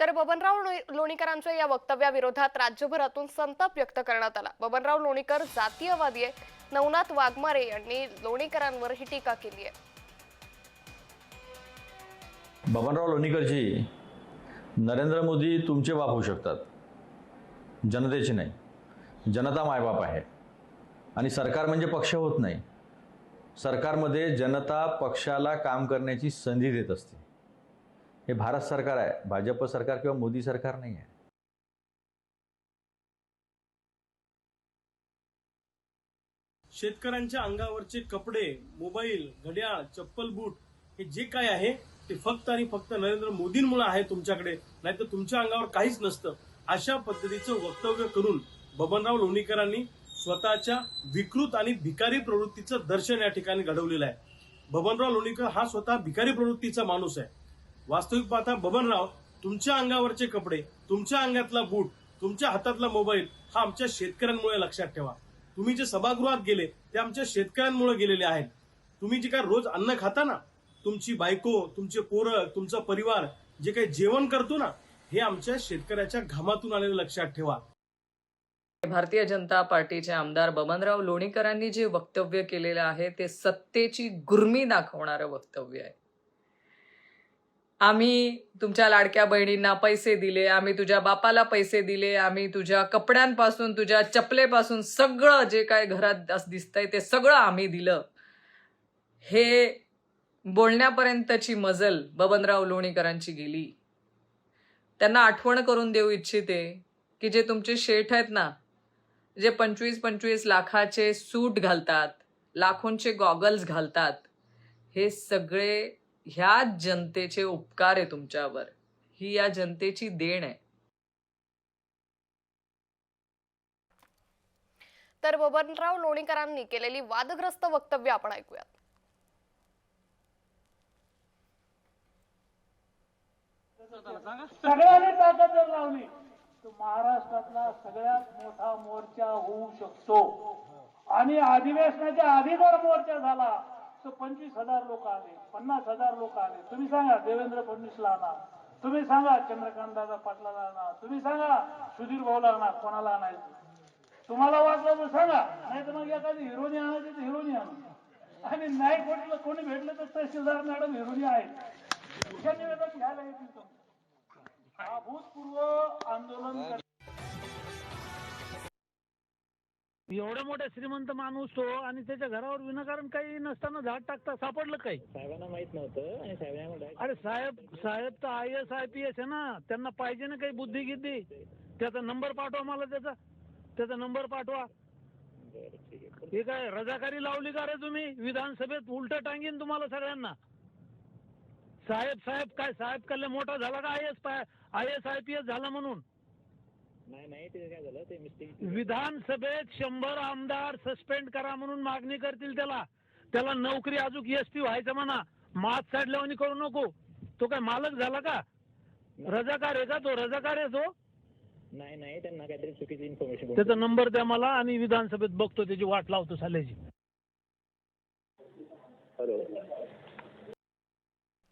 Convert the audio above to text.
तर बबनराव लोणीकरांच्या या वक्तव्याविरोधात राज्यभरातून संताप व्यक्त करण्यात आला. बबनराव लोणीकर जातीयवादी आहे नवनाथ वाघमारे यांनी लोणीकरांवर ही टीका केली आहे. बबनराव लोणीकरजी नरेंद्र मोदी तुमचे बाप होऊ शकतात. जनतेचे नाही. जनता मायबाप आहे. आणि सरकार म्हणजे पक्ष होत नाही. सरकारमध्ये जनता पक्षाला काम करण्याची संधी देत असते. हे भारत सरकार आहे. भाजप सरकार किंवा मोदी सरकार नाही आहे. शेतकऱ्यांच्या अंगावरचे कपडे मोबाईल घड्याळ चप्पल बूट हे जे काय आहे ते फक्त आणि फक्त नरेंद्र मोदींमुळे आहे तुमच्याकडे. नाहीतर तुमच्या अंगावर काहीच नसतं. अशा पद्धतीचं वक्तव्य करून बबनराव लोणीकरांनी स्वतःच्या विकृत आणि भिकारी प्रवृत्तीचं दर्शन या ठिकाणी घडवलेलं आहे. बबनराव लोणीकर हा स्वतः भिकारी प्रवृत्तीचा माणूस आहे. वास्तविक पाहता बबनराव तुमच्या अंगावरचे कपडे तुमच्या अंगातला बूट तुमच्या हातातला मोबाईल हा आमच्या शेतकऱ्यांमुळे लक्षात ठेवा. तुम्ही जे सभागृहात गेले ते आमच्या शेतकऱ्यांमुळे गेलेले आहेत. तुम्ही जे काय रोज अन्न खाता ना तुमची बायको तुमचे पोरं तुमचा परिवार जे काही जेवण करतो ना हे आमच्या शेतकऱ्याच्या घामातून आलेलं लक्षात ठेवा. भारतीय जनता पार्टीचे आमदार बबनराव लोणीकरांनी जे वक्तव्य केलेलं आहे ते सत्तेची गुर्मी दाखवणारं वक्तव्य आहे. आम्ही तुमच्या लाडक्या बहिणींना पैसे दिले आम्ही तुझ्या बापाला पैसे दिले आम्ही तुझ्या कपड्यांपासून तुझ्या चपलेपासून सगळं जे काय घरात दिसतंय ते सगळं आम्ही दिलं. हे बोलण्यापर्यंतची मजल बबनराव लोणीकरांची गेली. त्यांना आठवण करून देऊ इच्छिते की जे तुमचे शेठ आहेत ना जे पंचवीस पंचवीस लाखाचे सूट घालतात लाखोंचे गॉगल्स घालतात हे सगळे ह्या जनतेचे उपकार आहे तुमच्यावर. ही या जनतेची देण आहे. तर बबनराव लोणीकरांनी केलेली वादग्रस्त वक्तव्य आपण ऐकूयात. सगळ्यांनी ताकद जर लावली तर महाराष्ट्रातला सगळ्यात मोठा मोर्चा होऊ शकतो. आणि अधिवेशनाच्या आधी जर मोर्चा झाला तर पंचवीस हजार लोक आले पन्नास हजार लोक आले. तुम्ही सांगा देवेंद्र फडणवीसला आणा. तुम्ही सांगा चंद्रकांत दादा पाटलाला आणा. तुम्ही सांगा सुधीर भाऊला आणा कोणाला आणायचं? तुम्हाला वाटलं तर सांगा. नाही तर मग एखादी हिरोनी आणायची तर हिरोनी आणू. आणि नाही कोणी कोणी भेटलं तर तहसीलदार मॅडम हिरोनी आहेत निवेदन घ्यायला येतील तुम्ही. अभूतपूर्व आंदोलन एवढा मोठा श्रीमंत माणूस तो आणि त्याच्या घरावर विनाकारण काही नसताना झाड टाकता सापडलं काही साहेबांना माहीत नव्हतं आणि साहेबांना अरे साहेब साहेब तर I S I P S आहे ना. त्यांना पाहिजे ना काही बुद्धी गिद्धी. त्याचा नंबर पाठवा मला त्याचा. त्याचा नंबर पाठवा. बरं ठीक आहे. हे काय रजाकारी लावली का रे तुम्ही? विधानसभेत उलट टांगीन तुम्हाला सगळ्यांना. साहेब साहेब काय साहेब कल्ले मोठा झाला का I S I S I P S झाला म्हणून? नाही नाही ते काय झालं ते मिस्टेक विधानसभेत शंभर आमदार सस्पेंड करा म्हणून मागणी करतील त्याला. त्याला नोकरी अजून एस टी व्हायचं म्हणा. मात साडल्यावानी करू नको. तो काय मालक झाला का? रजाकार आहे का तो? रजाकार आहे तो? नाही नाही त्यांना काहीतरी चुकीची इन्फॉर्मेशन त्याचा नंबर द्या मला आणि विधानसभेत बघतो त्याची वाट लावतो साल्याची हॅलो.